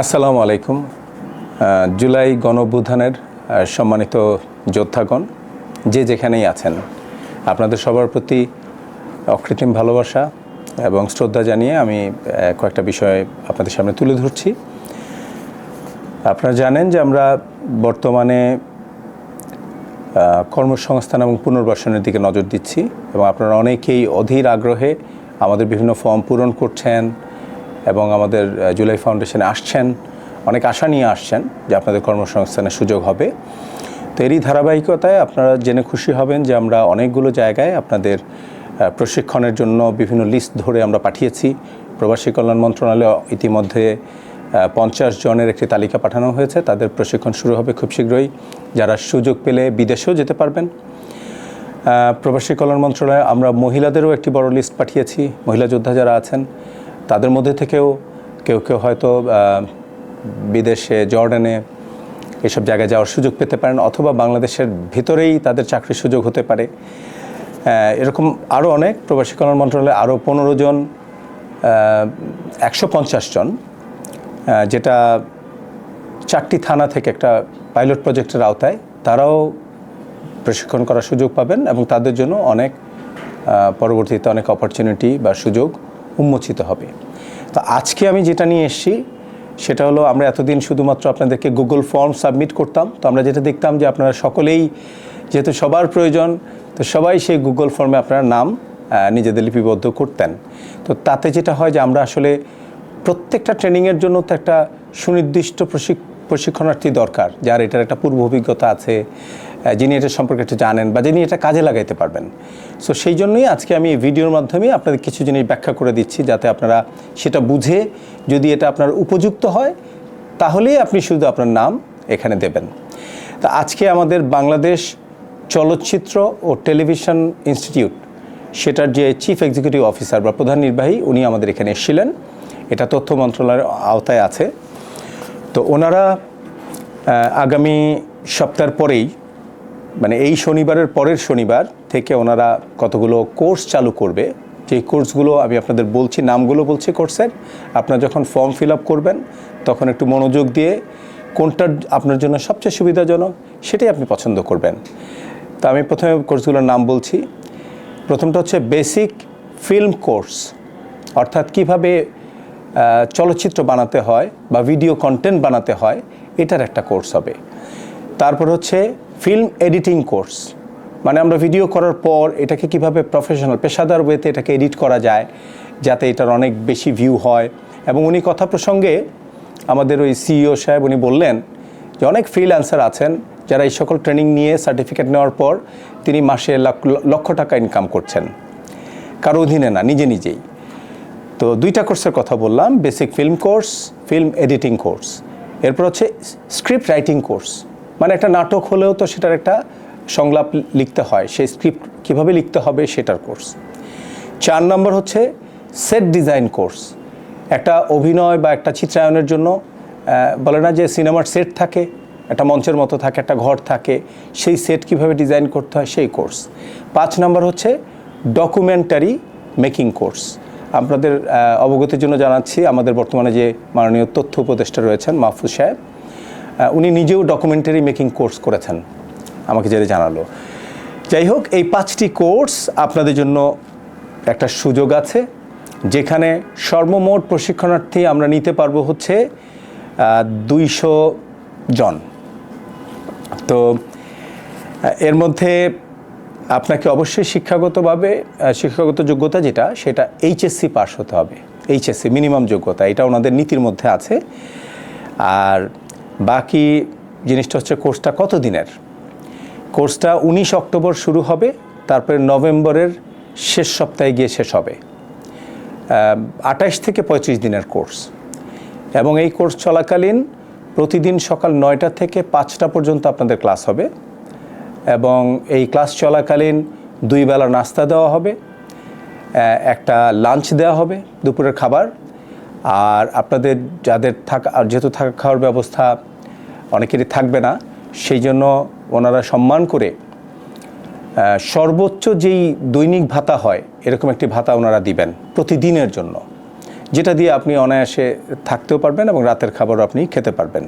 আসসালামু আলাইকুম। জুলাই গণঅভ্যুত্থানের সম্মানিত যোদ্ধাগণ, যে যেখানেই আছেন, আপনাদের সবার প্রতি অকৃত্রিম ভালোবাসা এবং শ্রদ্ধা জানিয়ে আমি কয়েকটা বিষয় আপনাদের সামনে তুলে ধরছি। আপনারা জানেন যে আমরা বর্তমানে কর্মসংস্থান এবং পুনর্বাসনের দিকে নজর দিচ্ছি এবং আপনারা অনেকেই অধীর আগ্রহে আমাদের বিভিন্ন ফর্ম পূরণ করছেন এবং আমাদের জুলাই ফাউন্ডেশনে আসছেন, অনেক আশা নিয়ে আসছেন যে আপনাদের কর্মসংস্থানের সুযোগ হবে। তো এরই ধারাবাহিকতায় আপনারা জেনে খুশি হবেন যে আমরা অনেকগুলো জায়গায় আপনাদের প্রশিক্ষণের জন্য বিভিন্ন লিস্ট ধরে আমরা পাঠিয়েছি। প্রবাসী কল্যাণ মন্ত্রণালয় ইতিমধ্যে পঞ্চাশ জনের একটি তালিকা পাঠানো হয়েছে। তাদের প্রশিক্ষণ শুরু হবে খুব শীঘ্রই। যারা সুযোগ পেলে বিদেশেও যেতে পারবেন। প্রবাসী কল্যাণ মন্ত্রণালয়ে আমরা মহিলাদেরও একটি বড় লিস্ট পাঠিয়েছি। মহিলা যোদ্ধা যারা আছেন তাদের মধ্যে থেকেও কেউ কেউ হয়তো বিদেশে, জর্ডানে এসব জায়গায় যাওয়ার সুযোগ পেতে পারেন অথবা বাংলাদেশের ভিতরেই তাদের চাকরির সুযোগ হতে পারে। এরকম আরও অনেক প্রবাসী কল্যাণ মন্ত্রণালয়ে আরও পনেরো জন একশো পঞ্চাশ জন যেটা চারটি থানা থেকে একটা পাইলট প্রজেক্টের আওতায় তারাও প্রশিক্ষণ করার সুযোগ পাবেন এবং তাদের জন্য অনেক পরবর্তীতে অনেক অপরচুনিটি বা সুযোগ উন্মোচিত হবে। তো আজকে আমি যেটা নিয়ে এসেছি, সেটা হলো আমরা এতদিন শুধুমাত্র আপনাদেরকে গুগল ফর্ম সাবমিট করতাম, তো আমরা যেটা দেখতাম যে আপনারা সকলেই, যেহেতু সবার প্রয়োজন, তো সবাই সেই গুগল ফর্মে আপনার নাম নিজেদের লিপিবদ্ধ করতেন। তো তাতে যেটা হয় যে আমরা আসলে প্রত্যেকটা ট্রেনিংয়ের জন্য তো একটা সুনির্দিষ্ট প্রশিক, প্রশিক্ষণার্থী দরকার, যার এটার একটা পূর্ব অভিজ্ঞতা আছে যিনি এটা সম্পর্কে একটু জানেন বা যিনি এটা কাজে লাগাইতে পারবেন। সো সেই জন্যই আজকে আমি ভিডিওর মাধ্যমে আপনাদের কিছু জিনিস ব্যাখ্যা করে দিচ্ছি যাতে আপনারা সেটা বুঝে যদি এটা আপনার উপযুক্ত হয়, তাহলেই আপনি শুধু আপনার নাম এখানে দেবেন। তা আজকে আমাদের বাংলাদেশ চলচ্চিত্র ও টেলিভিশন ইনস্টিটিউট, সেটার যে চিফ এক্সিকিউটিভ অফিসার বা প্রধান নির্বাহী, উনি আমাদের এখানে এসেছিলেন। এটা তথ্য মন্ত্রণালয়ের আওতায় আছে। তো ওনারা আগামী সপ্তাহের পরেই মানে এই শনিবারের পরের শনিবার থেকে ওনারা কতগুলো কোর্স চালু করবে যে কোর্সগুলো আমি আপনাদের বলছি, নামগুলো বলছি কোর্সের, আপনারা যখন ফর্ম ফিল আপ করবেন, তখন একটু মনোযোগ দিয়ে কোনটা আপনার জন্য সবচেয়ে সুবিধাজনক সেটাই আপনি পছন্দ করবেন। তো আমি প্রথমে কোর্সগুলোর নাম বলছি। প্রথমটা হচ্ছে বেসিক ফিল্ম কোর্স, অর্থাৎ কীভাবে চলচ্চিত্র বানাতে হয় বা ভিডিও কন্টেন্ট বানাতে হয়, এটার একটা কোর্স হবে। তারপর হচ্ছে ফিল্ম এডিটিং কোর্স মানে আমরা ভিডিও করার পর এটাকে কীভাবে প্রফেশনাল পেশাদার ওয়েতে এটাকে এডিট করা যায়, যাতে এটার অনেক বেশি ভিউ হয়। এবং উনি কথা প্রসঙ্গে আমাদের ওই সিইও সাহেব উনি বললেন যে অনেক ফ্রিল্যান্সার আছেন যারা এই সকল ট্রেনিং নিয়ে সার্টিফিকেট নেওয়ার পর তিনি মাসে লক্ষ টাকা ইনকাম করছেন। কারও অধীনে না, নিজে নিজেই। তো দুইটা কোর্সের কথা বললাম basic film course film editing course এরপর হচ্ছে স্ক্রিপ্ট রাইটিং কোর্স মানে একটা নাটক হলেও তো সেটার একটা সংলাপ লিখতে হয়, সেই স্ক্রিপ্ট কীভাবে লিখতে হবে সেটার কোর্স চার নম্বর হচ্ছে সেট ডিজাইন কোর্স একটা অভিনয় বা একটা চিত্রায়নের জন্য বলে না যে সিনেমার সেট থাকে, একটা মঞ্চের মতো থাকে, একটা ঘর থাকে, সেই সেট কীভাবে ডিজাইন করতে হয় সেই কোর্স পাঁচ নম্বর হচ্ছে ডকুমেন্টারি মেকিং কোর্স আপনাদের অবগতির জন্য জানাচ্ছি আমাদের বর্তমানে যে মাননীয় তথ্য উপদেষ্টা রয়েছেন মাহফুজ সাহেব। উনি নিজেও ডকুমেন্টারি মেকিং কোর্স করেছেন। আমাকে যেটা জানালো। যাই হোক, এই পাঁচটি কোর্স আপনাদের জন্য একটা সুযোগ আছে, যেখানে সর্বমোট প্রশিক্ষণার্থী আমরা নিতে পারব হচ্ছে দুইশো জন। তো এর মধ্যে আপনাকে অবশ্যই শিক্ষাগতভাবে শিক্ষাগত যোগ্যতা যেটা, সেটা এইচএসসি পাস হতে হবে। এইচএসসি মিনিমাম যোগ্যতা, এটা ওনাদের নীতির মধ্যে আছে। আর বাকি জিনিসটা হচ্ছে কোর্সটা কত দিনের কোর্সটা উনিশ অক্টোবর শুরু হবে, তারপরে নভেম্বরের শেষ সপ্তাহে গিয়ে শেষ হবে। আঠাশ থেকে পঁয়ত্রিশ দিনের কোর্স। এবং এই কোর্স চলাকালীন প্রতিদিন সকাল নয়টা থেকে পাঁচটা পর্যন্ত আপনাদের ক্লাস হবে। এবং এই ক্লাস চলাকালীন দুই বেলা নাস্তা দেওয়া হবে একটা লাঞ্চ দেওয়া হবে, দুপুরের খাবার আর আপনাদের যাদের থাকা যেহেতু থাকা খাওয়ার ব্যবস্থা অনেকেরই থাকবে না, সেই জন্য ওনারা সম্মান করে সর্বোচ্চ যেই দৈনিক ভাতা হয়, এরকম একটি ভাতা ওনারা দিবেন প্রতিদিনের জন্য, যেটা দিয়ে আপনি অনায়াসে থাকতেও পারবেন এবং রাতের খাবারও আপনি খেতে পারবেন।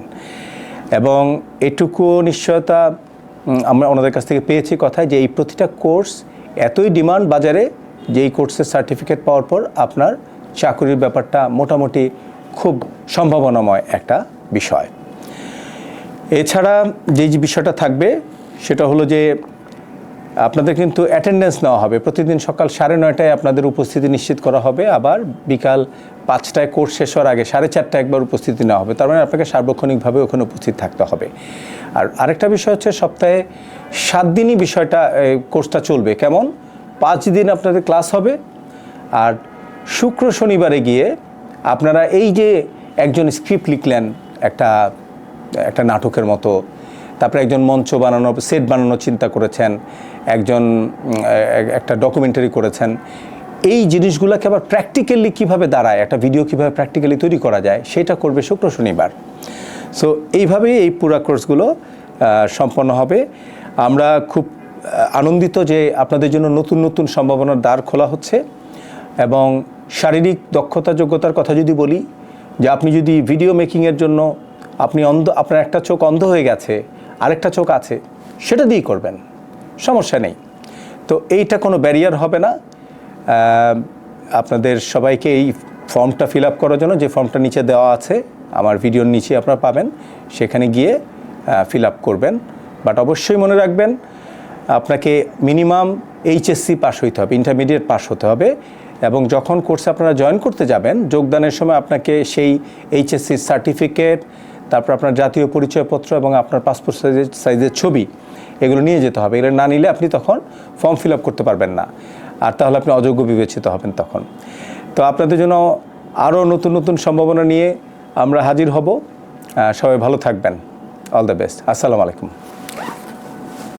এবং এটুকু নিশ্চয়তা আমরা ওনাদের কাছ থেকে পেয়েছি কথায় যে এই প্রতিটা কোর্স এতই ডিমান্ড বাজারে যে এই কোর্সের সার্টিফিকেট পাওয়ার পর আপনার চাকরির ব্যাপারটা মোটামুটি খুব সম্ভাবনাময় একটা বিষয়। এছাড়া যে যে বিষয়টা থাকবে, সেটা হলো যে আপনাদের কিন্তু অ্যাটেন্ডেন্স নেওয়া হবে। প্রতিদিন সকাল সাড়ে নয়টায় আপনাদের উপস্থিতি নিশ্চিত করা হবে। আবার বিকাল পাঁচটায় কোর্স শেষ হওয়ার আগে সাড়ে চারটায় একবার উপস্থিতি নেওয়া হবে। তার মানে আপনাকে সার্বক্ষণিকভাবে ওখানে উপস্থিত থাকতে হবে। আর আরেকটা বিষয় হচ্ছে সপ্তাহে সাত দিনই বিষয়টা কোর্সটা চলবে। কেমন? পাঁচ দিন আপনাদের ক্লাস হবে। আর শুক্র শনিবারে গিয়ে আপনারা এই যে একজন স্ক্রিপ্ট লিখলেন, একটা একটা নাটকের মতো, তারপরে একজন মঞ্চ বানানো সেট বানানোর চিন্তা করেছেন, একজন একটা ডকুমেন্টারি করেছেন, এই জিনিসগুলোকে আবার প্র্যাকটিক্যালি কীভাবে দাঁড়ায়, একটা ভিডিও কীভাবে প্র্যাকটিক্যালি তৈরি করা যায়, সেটা করবে শুক্র শনিবার। সো এইভাবেই এই পুরা কোর্সগুলো সম্পন্ন হবে। আমরা খুব আনন্দিত যে আপনাদের জন্য নতুন নতুন সম্ভাবনার দ্বার খোলা হচ্ছে। এবং শারীরিক দক্ষতা যোগ্যতার কথা যদি বলি, যে আপনি যদি ভিডিও মেকিংয়ের জন্য আপনি অন্ধ, আপনার একটা চোখ অন্ধ হয়ে গেছে, আরেকটা চোখ আছে, সেটা দিয়েই করবেন, সমস্যা নেই। তো এইটা কোনো ব্যারিয়ার হবে না। আপনাদের সবাইকে এই ফর্মটা ফিল আপ করার জন্য, যে ফর্মটা নিচে দেওয়া আছে, আমার ভিডিওর নিচে আপনারা পাবেন, সেখানে গিয়ে ফিল আপ করবেন। বাট অবশ্যই মনে রাখবেন, আপনাকে মিনিমাম এইচএসসি পাস হইতে হবে ইন্টারমিডিয়েট পাস হতে হবে। এবং যখন কোর্সে আপনারা জয়েন করতে যাবেন, যোগদানের সময় আপনাকে সেই এইচএসসি সার্টিফিকেট তারপর আপনার জাতীয় পরিচয়পত্র এবং আপনার পাসপোর্ট সাইজের সাইজের ছবি, এগুলো নিয়ে যেতে হবে। এগুলো না নিলে আপনি তখন ফর্ম ফিল আপ করতে পারবেন না। আর তাহলে আপনি অযোগ্য বিবেচিত হবেন তখন। তো আপনাদের জন্য আরও নতুন নতুন সম্ভাবনা নিয়ে আমরা হাজির হব। সবাই ভালো থাকবেন। অল দ্য বেস্ট আসসালামু আলাইকুম।